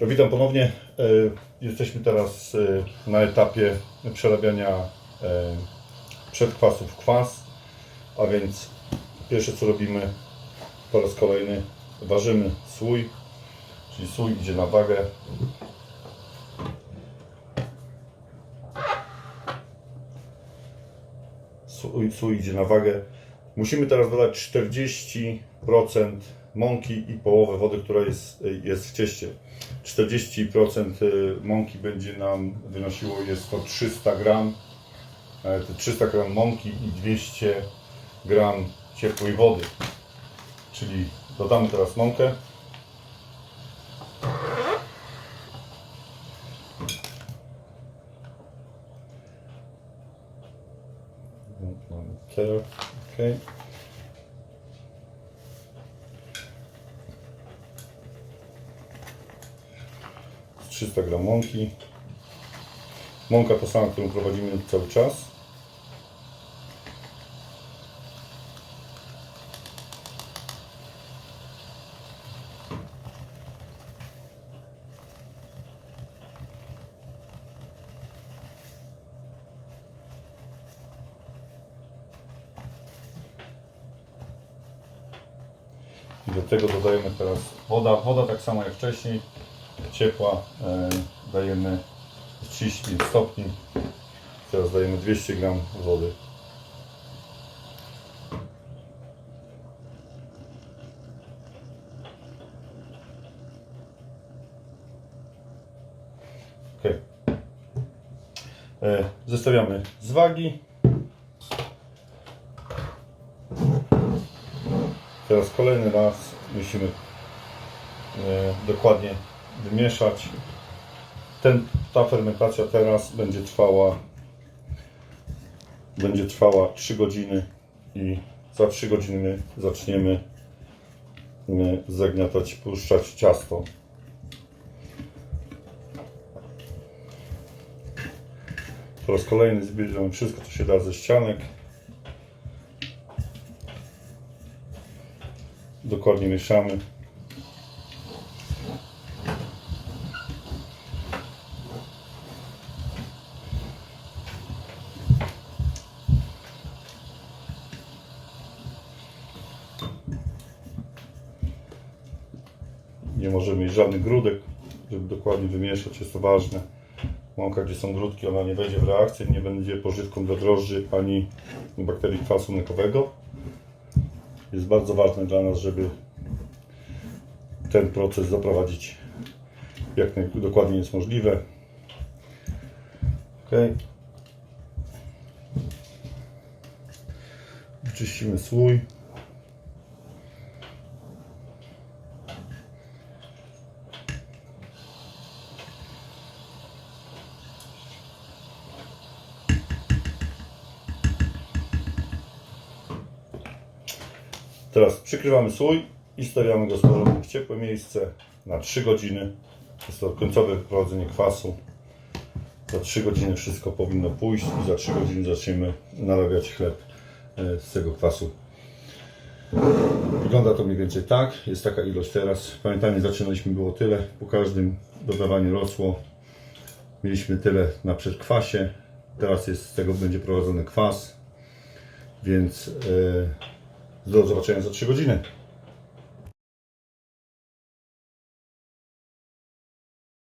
Witam ponownie. E, Jesteśmy teraz e, na etapie przerabiania e, przedkwasów w kwas. A więc pierwsze co robimy po raz kolejny ważymy słój, czyli słój idzie na wagę. Słój, słój idzie na wagę. Musimy teraz dodać 40% mąki i połowę wody, która jest, jest w cieście. 40% mąki będzie nam wynosiło, jest to 300 gram. E, to 300 gram mąki i 200 gram ciepłej wody. Czyli dodamy teraz mąkę. Okay. 300 gram mąki. Mąka to sama, którą prowadzimy cały czas. I do tego dodajemy teraz woda. Woda tak samo jak wcześniej, ciepła. E, dajemy 35 stopni. Teraz dajemy 200 gram wody. Ok. E, zestawiamy z wagi. Teraz kolejny raz musimy e, dokładnie wymieszać. Ten, ta fermentacja teraz będzie trwała będzie trwała 3 godziny i za 3 godziny zaczniemy e, zagniatać, puszczać ciasto. Po raz kolejny zbierzemy wszystko, co się da ze ścianek. Dokładnie mieszamy. Nie możemy mieć żadnych grudek, żeby dokładnie wymieszać, jest to ważne. Mąka, gdzie są grudki, ona nie wejdzie w reakcję, nie będzie pożywką dla drożdży ani bakterii kwasu mlekowego. Jest bardzo ważne dla nas, żeby ten proces zaprowadzić jak najdokładniej jest możliwe. Ok. Wyczyścimy słój. Teraz przykrywamy słój i stawiamy go z w ciepłe miejsce na 3 godziny. Jest to końcowe wyprowadzenie kwasu. Za 3 godziny wszystko powinno pójść i za 3 godziny zaczniemy narabiać chleb e, z tego kwasu. Wygląda to mniej więcej tak. Jest taka ilość teraz. Pamiętajmy, zaczynaliśmy było tyle. Po każdym dodawanie rosło. Mieliśmy tyle na przedkwasie. Teraz jest z tego będzie prowadzony kwas. Więc e, do zobaczenia za 3 godziny.